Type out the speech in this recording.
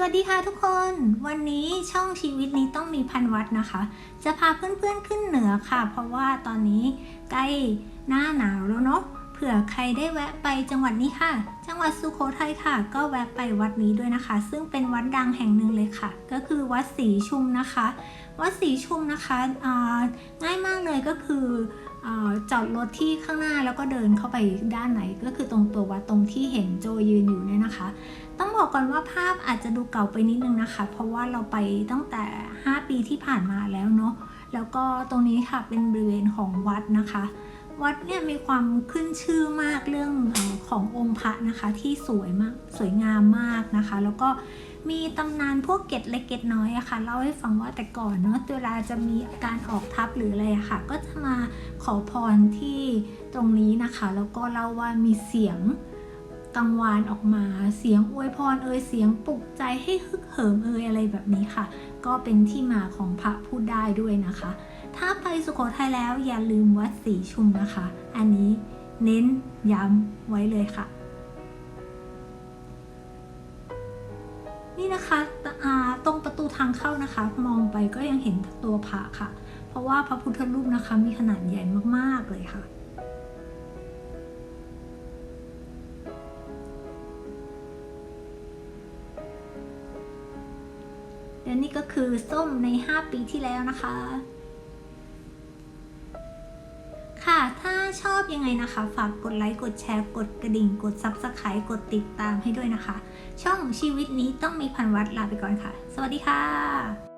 สวัสดีค่ะทุกคน วันนี้ช่องชีวิตนี้ต้องมีพันวัดนะคะ จะพาเพื่อนๆขึ้นเหนือค่ะ เพราะว่าตอนนี้ใกล้หน้าหนาวแล้วเนาะเผื่อใครได้แวะไปจังหวัดนี้ค่ะ จังหวัดสุโขทัยค่ะ ก็แวะไปวัดนี้ด้วยนะคะ ซึ่งเป็นวัดดังแห่งหนึ่งเลยค่ะ ก็คือวัดศรีชุมนะคะ วัดศรีชุมนะคะอ่าง่ายมากเลยก็คือ จอดรถที่ข้างหน้าแล้วก็เดินเข้าไปด้านไหนก็คือตรงตัววัดตรงที่เห็นโจยืนอยู่เนี่ยนะคะ ต้องบอกก่อนว่าภาพอาจจะดูเก่าไปนิดนึงนะคะ เพราะว่าเราไปตั้งแต่ 5 ปีที่ผ่านมาแล้วเนาะแล้วก็ตรงนี้ค่ะเป็นบริเวณของวัดนะคะ วัดเนี่ยมีความขึ้นชื่อมากเรื่องอ ขององค์พระนะคะที่สวยมากสวยงามมากนะคะ แล้วก็มีตำนานพวกเกร็ดเล็กเกร็ดน้อยอะค่ะเล่าให้ฟังว่าแต่ก่อนเนาะเวลาจะมีการออกทัพหรืออะไรอะค่ะ ก็จะมาขอพรที่ตรงนี้นะคะ แล้วก็เล่าว่ามีเสียงกังวานออกมาเสียงอวยพรเอ่ยเสียงปลุกใจให้ฮึกเหิมเอ่ยอะไรแบบนี้ค่ะ ก็เป็นที่มาของพระพูดได้ด้วยนะคะ ถ้าไปสุโขทัยแล้วอย่าลืมวัดศรีชุมนะคะ อันนี้ เน้นย้ำไว้เลยค่ะ นี่นะคะตรงประตูทางเข้านะคะ มองไปก็ยังเห็นตัวพระค่ะ เพราะว่าพระพุทธรูปนะคะมีขนาดใหญ่มากๆเลยค่ะและนี่ก็คือส้มใน 5 ปีที่แล้วนะคะ ยังไงนะคะ ฝากกดไลค์ กดแชร์ กดกระดิ่ง กด Subscribe กดติดตามให้ด้วยนะคะ ช่องชีวิตนี้ต้องมีพันวัดลาไปก่อนค่ะ สวัสดีค่ะ